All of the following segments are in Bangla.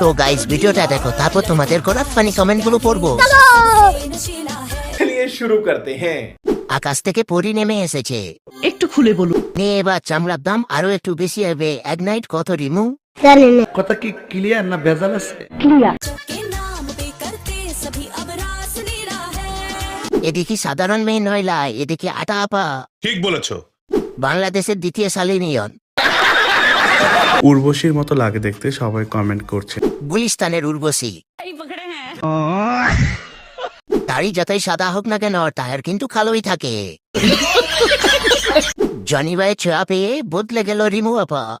তো গাইস ভিডিওটা দেখো তারপর তোমাদের করা ফানি কমেন্টগুলো পড়ব। শুরু করতে হ্যাঁ আকাশ থেকে পরি নেমে এসেছে। একটু খুলে বলুন নে এবার চামড়ার দাম আরও একটু বেশি হবে। এক নাইট কত রিমু? কথা কি ক্লিয়ার না ভেজাল আছে? এদিকে সাধারণ মেয়ে নয় লাই এদিকে আটা আপা। ঠিক বলেছ। বাংলাদেশের দ্বিতীয় শালিনিয়ন। উর্বশীর মতো লাগে দেখতে, সবাই কমেন্ট করছে। গুলিস্তানের উর্বশী। দাড়ি যতই সাদা হোক না কেন টায়ার কিন্তু কালোই থাকে। জনি ভাই ছোঁয়া পেয়ে বদলে গেল রিমু আপা।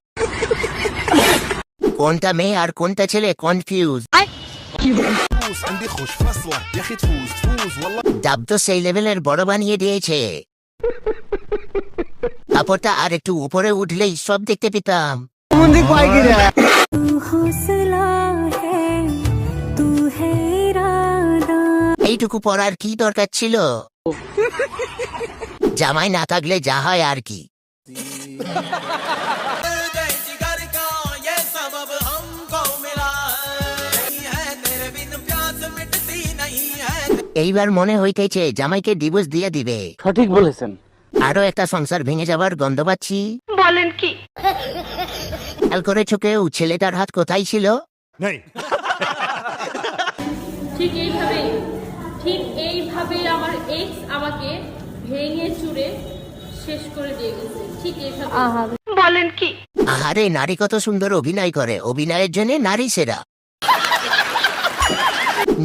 কোনটা মেয়ে আর কোনটা ছেলে কনফিউজ ডাব তো সেই লেভেলের বড় বানিয়ে দিয়েছে। কাপড়টা আর একটু উপরে উঠলেই সব দেখতে পেতাম। तू हौसला है तू है इरादा এইটুকু পড়ার কি দরকার ছিল জামাই না থাকলে যা হয় আর কি এইবার মনে হইতেছে জামাইকে ডিভোর্স দিয়ে দিবে সঠিক বলেছেন আরও একটা সংসার ভেঙে যাবার গন্ধ পাচ্ছি। বলেন কি? খেয়াল করে চোখেও ছেলেটার হাত কোথায় ছিল? ঠিক এইভাবেই ঠিক এইভাবেই আমার এক্স আমাকে ভেঙে চুরে শেষ করে দিয়ে গেছে। ঠিক এইভাবে। আহারে নারী কত সুন্দর অভিনয় করে। অভিনয়ের জন্য নারী সেরা।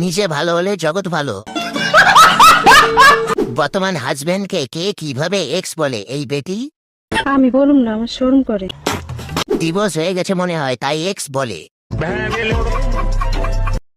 নিজে ভালো হলে জগৎ ভালো। বর্তমান হাজবেন্ডকে কে কীভাবে এক্স বলে এই বেটি? আমি বলুন না আমার শোরুম করে। ডিভোর্স হয়ে গেছে মনে হয় তাই এক্স বলে।